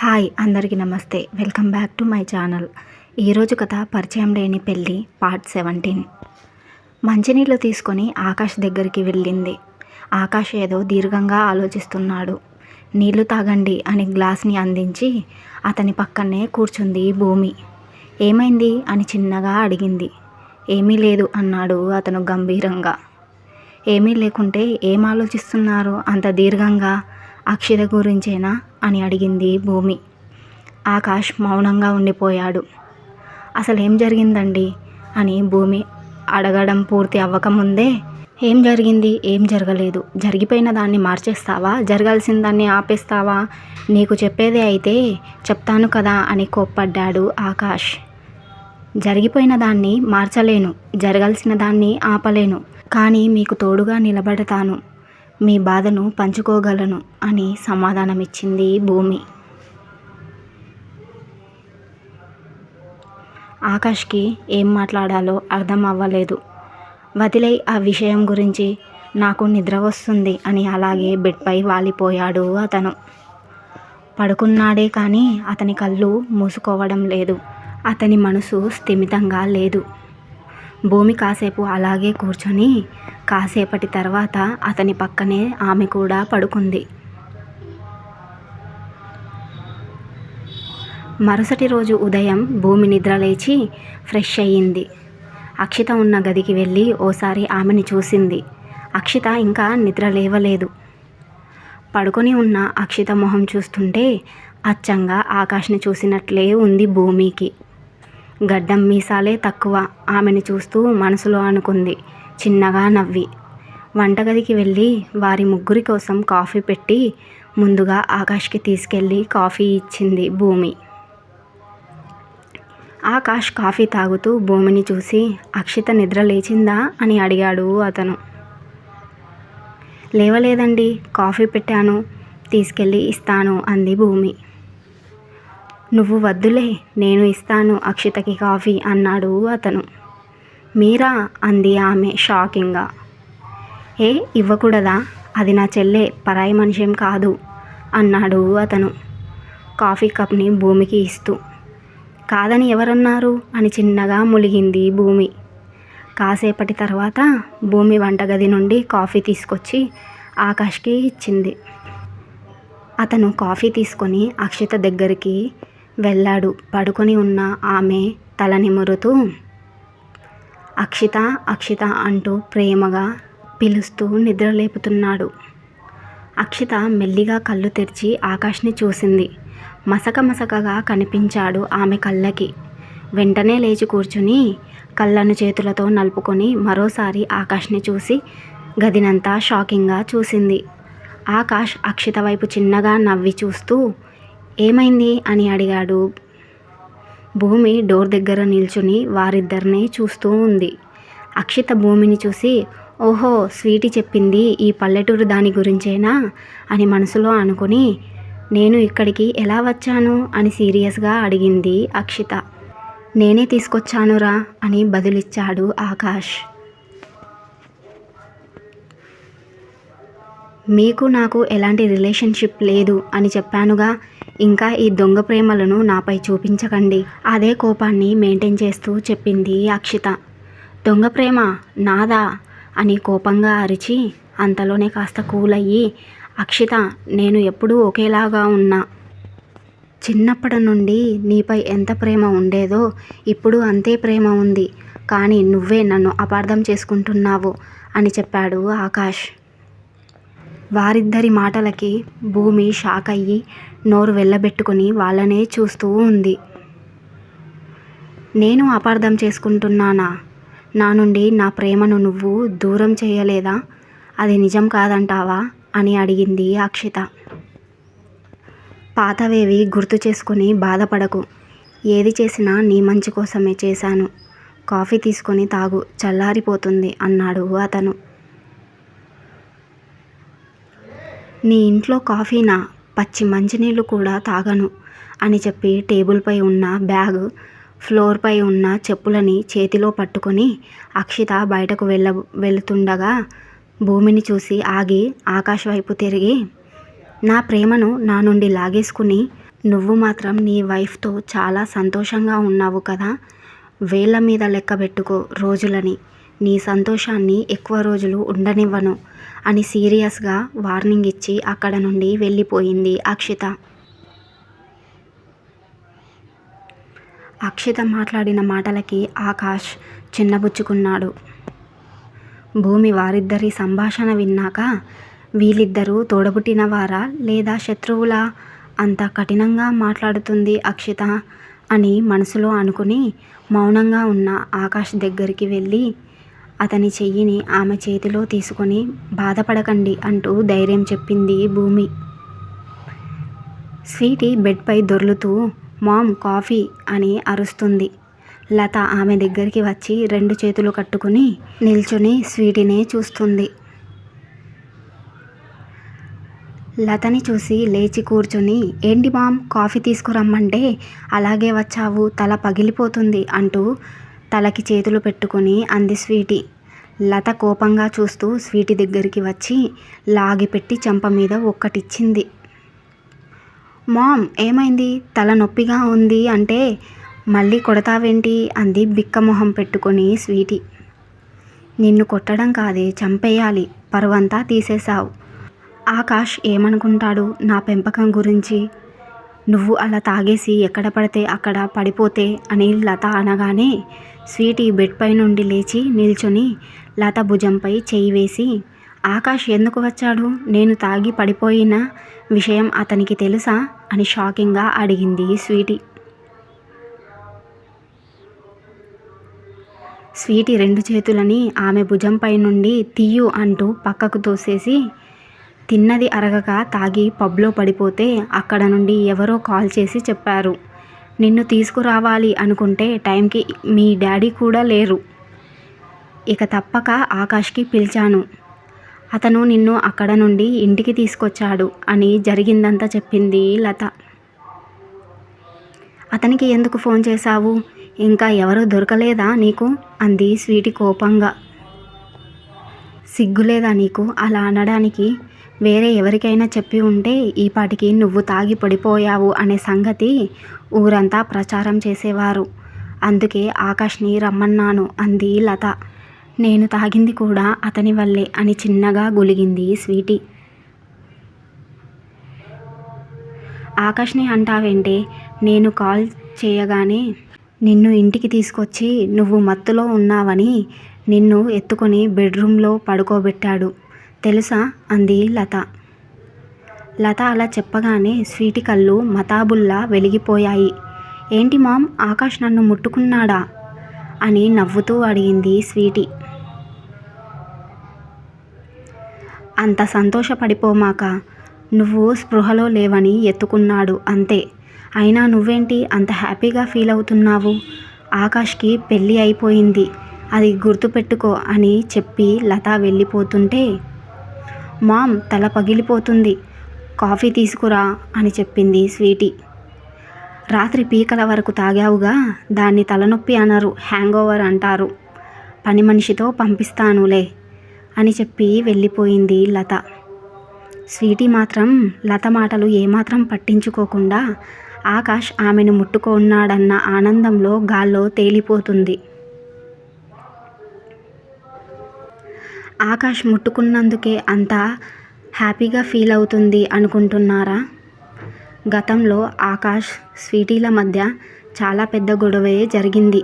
Hi అందరికీ నమస్తే. Welcome back to my channel. ఈరోజు కథ పరిచయం లేని పెళ్ళి పార్ట్ సెవెంటీన్. మంచినీళ్ళు తీసుకొని ఆకాష్ దగ్గరికి వెళ్ళింది. ఆకాష్ ఏదో దీర్ఘంగా ఆలోచిస్తున్నాడు. నీళ్ళు తాగండి అని గ్లాస్ని అందించి అతని పక్కనే కూర్చుంది భూమి. ఏమైంది? అని చిన్నగా అడిగింది. ఏమీ లేదు అన్నాడు అతను గంభీరంగా. ఏమీ లేకుంటే ఏం ఆలోచిస్తున్నారు? అంత దీర్ఘంగా? అక్షిత గురించేనా? అని అడిగింది భూమి. ఆకాష్ మౌనంగా ఉండిపోయాడు. అసలు ఏం జరిగిందండి? అని భూమి అడగడం పూర్తి అవ్వకముందే ఏం జరిగింది? ఏం జరగలేదు. జరిగిపోయిన దాన్ని మార్చేస్తావా? జరగాల్సిన దాన్ని ఆపేస్తావా? నీకు చెప్పేదే అయితే చెప్తాను కదా? అని కోప్పడ్డాడు ఆకాష్. జరిగిపోయిన దాన్ని మార్చలేను. జరగాల్సిన దాన్ని ఆపలేను. కానీ మీకు తోడుగా నిలబడతాను. మీ బాధను పంచుకోగలను అని సమాధానమిచ్చింది భూమి. ఆకాష్కి ఏం మాట్లాడాలో అర్థం అవ్వలేదు. వదిలే ఆ విషయం గురించి నాకు నిద్ర వస్తుంది అని అలాగే బెడ్పై వాలిపోయాడు అతను. పడుకున్నాడే కానీ అతని కళ్ళు మూసుకోవడం లేదు. అతని మనసు స్థిమితంగా లేదు. భూమి కాసేపు అలాగే కూర్చొని కాసేపటి తర్వాత అతని పక్కనే ఆమె కూడా పడుకుంది. మరుసటి రోజు ఉదయం భూమి నిద్ర లేచి ఫ్రెష్ అయ్యింది. అక్షిత ఉన్న గదికి వెళ్ళి ఓసారి ఆమెని చూసింది. అక్షిత ఇంకా నిద్ర లేవలేదు. పడుకొని ఉన్న అక్షిత మొహం చూస్తుంటే అచ్చంగా ఆకాష్ని చూసినట్లే ఉంది భూమికి. గడ్డం మీసాలే తక్కువ ఆమెను చూస్తూ మనసులో అనుకుంది. చిన్నగా నవ్వి. వంటగదికి వెళ్ళి వారి ముగ్గురి కోసం కాఫీ పెట్టి ముందుగా ఆకాష్కి తీసుకెళ్ళి కాఫీ ఇచ్చింది భూమి. ఆకాష్ కాఫీ తాగుతూ భూమిని చూసి అక్షిత నిద్ర లేచిందా? అని అడిగాడు అతను. లేవలేదండి కాఫీ పెట్టాను తీసుకెళ్ళి ఇస్తాను అంది భూమి. నువ్వు వద్దులే నేను ఇస్తాను అక్షితకి కాఫీ అన్నాడు అతను. మీరా? అంది ఆమె షాకింగ్గా. ఏ ఇవ్వకూడదా? అది నా చెల్లె పరాయి మనిషేం కాదు అన్నాడు అతను. కాఫీ కప్ని భూమికి ఇస్తూ. కాదని ఎవరన్నారు? అని చిన్నగా ములిగింది భూమి. కాసేపటి తర్వాత భూమి వంటగది నుండి కాఫీ తీసుకొచ్చి ఆకాష్కి ఇచ్చింది. అతను కాఫీ తీసుకొని అక్షిత దగ్గరికి వెళ్ళాడు. పడుకొని ఉన్న ఆమె తల నిమురుతూ అక్షిత అక్షిత అంటూ ప్రేమగా పిలుస్తూ నిద్రలేపుతున్నాడు. అక్షిత మెల్లిగా కళ్ళు తెరిచి ఆకాష్ని చూసింది. మసక మసకగా కనిపించాడు ఆమె కళ్ళకి. వెంటనే లేచి కూర్చుని కళ్ళను చేతులతో నలుపుకొని మరోసారి ఆకాష్ని చూసి గదినంతా షాకింగ్గా చూసింది. ఆకాష్ అక్షిత వైపు చిన్నగా నవ్వి చూస్తూ ఏమైంది? అని అడిగాడు భూమి డోర్ దగ్గర నిల్చుని వారిద్దరిని చూస్తూ ఉంది. అక్షిత భూమిని చూసి ఓహో స్వీటీ చెప్పింది ఈ పల్లెటూరు దాని గురించేనా? అని మనసులో అనుకుని నేను ఇక్కడికి ఎలా వచ్చాను? అని సీరియస్గా అడిగింది అక్షిత. నేనే తీసుకొచ్చానురా అని బదులిచ్చాడు ఆకాష్. మీకు నాకు ఎలాంటి రిలేషన్షిప్ లేదు అని చెప్పానుగా ఇంకా ఈ దొంగ ప్రేమలను నాపై చూపించకండి. అదే కోపాన్ని మెయింటైన్ చేస్తూ చెప్పింది అక్షిత. దొంగ ప్రేమ నాదా? అని కోపంగా అరిచి అంతలోనే కాస్త కూల్ అయ్యి అక్షిత నేను ఎప్పుడూ ఒకేలాగా ఉన్నా. చిన్నప్పటి నుండి నీపై ఎంత ప్రేమ ఉండేదో ఇప్పుడు అంతే ప్రేమ ఉంది. కానీ నువ్వే నన్ను అపార్థం చేసుకుంటున్నావు అని చెప్పాడు ఆకాష్. వారిద్దరి మాటలకి భూమి షాక్ అయ్యి నోరు వెళ్ళబెట్టుకుని వాళ్ళనే చూస్తూ ఉంది. నేను అపార్థం చేసుకుంటున్నానా? నా నుండి నా ప్రేమను నువ్వు దూరం చేయలేదా? అది నిజం కాదంటావా? అని అడిగింది అక్షిత. పాతవేవి గుర్తు చేసుకుని బాధపడకు. ఏది చేసినా నీ మంచి కోసమే చేశాను. కాఫీ తీసుకొని తాగు. చల్లారిపోతుంది అన్నాడు అతను. నీ ఇంట్లో కాఫీనా? పచ్చి మంచినీళ్ళు కూడా తాగను అని చెప్పి టేబుల్పై ఉన్న బ్యాగ్ ఫ్లోర్పై ఉన్న చెప్పులని చేతిలో పట్టుకొని అక్షిత బయటకు వెళ్ళ వెళుతుండగా భూమిని చూసి ఆగి ఆకాశ వైపు తిరిగి నా ప్రేమను నా నుండి లాగేసుకుని నువ్వు మాత్రం నీ వైఫ్తో చాలా సంతోషంగా ఉన్నావు కదా వేళ్ళ మీద లెక్క పెట్టుకో రోజులని నీ సంతోషాన్ని ఎక్కువ రోజులు ఉండనివ్వను అని సీరియస్గా వార్నింగ్ ఇచ్చి అక్కడ నుండి వెళ్ళిపోయింది అక్షిత. అక్షిత మాట్లాడిన మాటలకి ఆకాష్ చిన్నబుచ్చుకున్నాడు. భూమి వారిద్దరి సంభాషణ విన్నాక వీళ్ళిద్దరూ తోడబుట్టినవారా లేదా శత్రువులా? అంత కఠినంగా మాట్లాడుతుంది అక్షిత అని మనసులో అనుకుని మౌనంగా ఉన్న ఆకాష్ దగ్గరికి వెళ్ళి అతని చెయ్యిని ఆమె చేతిలో తీసుకొని బాధపడకండి అంటూ ధైర్యం చెప్పింది భూమి. స్వీటీ బెడ్పై దొర్లుతూ మామ్ కాఫీ అని అరుస్తుంది. లత ఆమె దగ్గరికి వచ్చి రెండు చేతులు కట్టుకుని నిల్చుని స్వీటీనే చూస్తుంది. లతని చూసి లేచి కూర్చుని ఏంటి మామ్ కాఫీ తీసుకురమ్మంటే అలాగే వచ్చావు తల పగిలిపోతుంది అంటూ తలకి చేతులు పెట్టుకుని అంది స్వీటీ. లత కోపంగా చూస్తూ స్వీటీ దగ్గరికి వచ్చి లాగిపెట్టి చెంప మీద ఒక్కటిచ్చింది. మామ్ ఏమైంది? తల నొప్పిగా ఉంది అంటే మళ్ళీ కొడతావేంటి? అంది బిక్కమొహం పెట్టుకొని స్వీటీ. నిన్ను కొట్టడం కాదే చంపేయాలి. పరువంతా తీసేశావు. ఆకాష్ ఏమనుకుంటాడు? నా పెంపకం గురించి నువ్వు అలా తాగేసి ఎక్కడ పడితే అక్కడ పడిపోతే అని లత అనగానే స్వీటీ బెడ్పై నుండి లేచి నిల్చొని లత భుజంపై చేయి వేసి ఆకాష్ ఎందుకు వచ్చాడు? నేను తాగి పడిపోయిన విషయం అతనికి తెలుసా? అని షాకింగ్గా అడిగింది స్వీటీ. స్వీటీ రెండు చేతులని ఆమె భుజంపై నుండి తీయు అంటూ పక్కకు తోసేసి తిన్నది అరగక తాగి పబ్లో పడిపోతే అక్కడ నుండి ఎవరో కాల్ చేసి చెప్పారు. నిన్ను తీసుకురావాలి అనుకుంటే టైంకి మీ డాడీ కూడా లేరు. ఇక తప్పక ఆకాష్కి పిలిచాను. అతను నిన్ను అక్కడ నుండి ఇంటికి తీసుకొచ్చాడు అని జరిగిందంతా చెప్పింది లత. అతనికి ఎందుకు ఫోన్ చేశావు? ఇంకా ఎవరూ దొరకలేదా నీకు? అంది స్వీటి కోపంగా. సిగ్గులేదా నీకు? అలా అనడానికి వేరే ఎవరికైనా చెప్పి ఉంటే ఈ పాటికి నువ్వు తాగి పడిపోయావు అనే సంగతి ఊరంతా ప్రచారం చేసేవారు. అందుకే ఆకాష్ని రమ్మన్నాను అంది లత. నేను తాగింది కూడా అతని వల్లే అని చిన్నగా గులిగింది స్వీటీ. ఆకాష్ని అంటావేంటే నేను కాల్ చేయగానే నిన్ను ఇంటికి తీసుకొచ్చి నువ్వు మత్తులో ఉన్నావని నిన్ను ఎత్తుకొని బెడ్రూమ్లో పడుకోబెట్టాడు. తెలుసా? అంది లత. లత అలా చెప్పగానే స్వీటి కళ్ళు మతాబుల్లా వెలిగిపోయాయి. ఏంటి మామ్ ఆకాష్ నన్ను ముట్టుకున్నాడా? అని నవ్వుతూ అడిగింది స్వీటి. అంత సంతోషపడిపోమాక నువ్వు స్పృహలో లేవని ఎత్తుకున్నాడు అంతే. అయినా నువ్వేంటి అంత హ్యాపీగా ఫీల్ అవుతున్నావు? ఆకాష్కి పెళ్ళి అయిపోయింది. అది గుర్తుపెట్టుకో అని చెప్పి లత వెళ్ళిపోతుంటే మామ్ తల పగిలిపోతుంది. కాఫీ తీసుకురా అని చెప్పింది స్వీటీ. రాత్రి పీకల వరకు తాగావుగా దాన్ని తలనొప్పి అనరు హ్యాంగ్ ఓవర్ అంటారు. పని మనిషితో పంపిస్తానులే అని చెప్పి వెళ్ళిపోయింది లత. స్వీటీ మాత్రం లత మాటలు ఏమాత్రం పట్టించుకోకుండా ఆకాష్ ఆమెను ముట్టుకున్నాడన్న ఆనందంలో గాల్లో తేలిపోతుంది. ఆకాష్ ముట్టుకున్నందుకే అంత హ్యాపీగా ఫీల్ అవుతుంది అనుకుంటున్నారా? గతంలో ఆకాష్ స్వీటీల మధ్య చాలా పెద్ద గొడవే జరిగింది.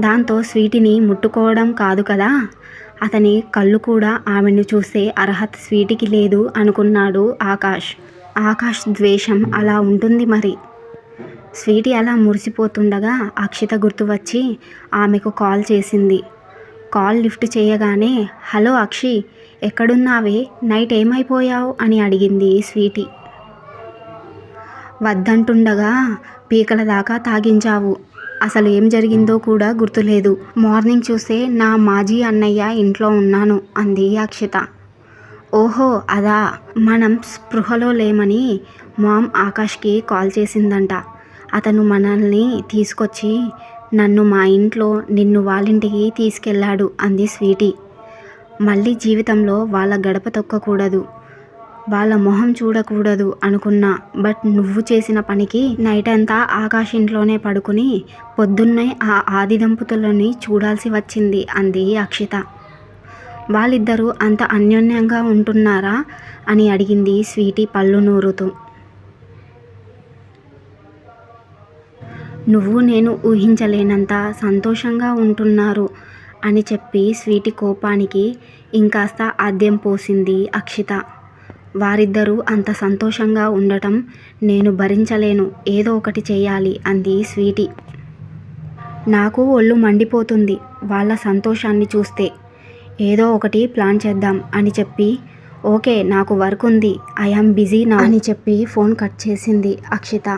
దాంతో స్వీటీని ముట్టుకోవడం కాదు కదా? అతని కళ్ళు కూడా ఆమెను చూసే అర్హత స్వీటీకి లేదు అనుకున్నాడు ఆకాష్. ఆకాష్ ద్వేషం అలా ఉంటుంది మరి. స్వీటీ అలా మురిసిపోతుండగా అక్షిత గుర్తు వచ్చి ఆమెకు కాల్ చేసింది. కాల్ లిఫ్ట్ చేయగానే హలో అక్షి ఎక్కడున్నావే? నైట్ ఏమైపోయావు? అని అడిగింది స్వీటీ. వద్దంటుండగా పీకల దాకా తాగించావు. అసలు ఏం జరిగిందో కూడా గుర్తులేదు. మార్నింగ్ చూసే నా మాజీ అన్నయ్య ఇంట్లో ఉన్నాను అంది అక్షిత. ఓహో అదా? మనం స్పృహలో లేమని మామ్ ఆకాష్కి కాల్ చేసిందంట. అతను మనల్ని తీసుకొచ్చి నన్ను మా ఇంట్లో నిన్ను వాళ్ళింటికి తీసుకెళ్ళాడు అంది స్వీటీ. మళ్ళీ జీవితంలో వాళ్ళ గడప తొక్కకూడదు. వాళ్ళ మొహం చూడకూడదు అనుకున్నా బట్ నువ్వు చేసిన పనికి నైట్ అంతా ఆకాష్ ఇంట్లోనే పడుకుని పొద్దున్నే ఆ ఆది దంపతులని చూడాల్సి వచ్చింది అంది అక్షిత. వాళ్ళిద్దరూ అంత అన్యోన్యంగా ఉంటున్నారా? అని అడిగింది స్వీటీ పళ్ళు నూరుతూ. నువ్వు నేను ఊహించలేనంత సంతోషంగా ఉంటున్నారు అని చెప్పి స్వీటి కోపానికి ఇంకాస్త ఆద్యం పోసింది అక్షిత. వారిద్దరూ అంత సంతోషంగా ఉండటం నేను భరించలేను ఏదో ఒకటి చేయాలి అంది స్వీటి. నాకు ఒళ్ళు మండిపోతుంది వాళ్ళ సంతోషాన్ని చూస్తే. ఏదో ఒకటి ప్లాన్ చేద్దాం అని చెప్పి ఓకే నాకు వర్క్ ఉంది ఐఆమ్ బిజీ నా అని చెప్పి ఫోన్ కట్ చేసింది అక్షిత.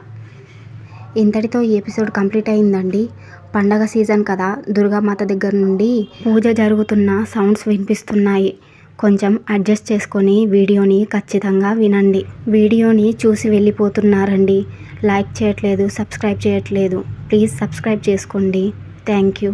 ఇంతటితో ఈ ఎపిసోడ్ కంప్లీట్ అయిందండి. పండగ సీజన్ కదా దుర్గామాత దగ్గర నుండి పూజ జరుగుతున్న సౌండ్స్ వినిపిస్తున్నాయి. కొంచెం అడ్జస్ట్ చేసుకొని వీడియోని ఖచ్చితంగా వినండి. వీడియోని చూసి వెళ్ళిపోతున్నారండి. లైక్ చేయట్లేదు సబ్స్క్రైబ్ చేయట్లేదు. ప్లీజ్ సబ్స్క్రైబ్ చేసుకోండి. Thank you.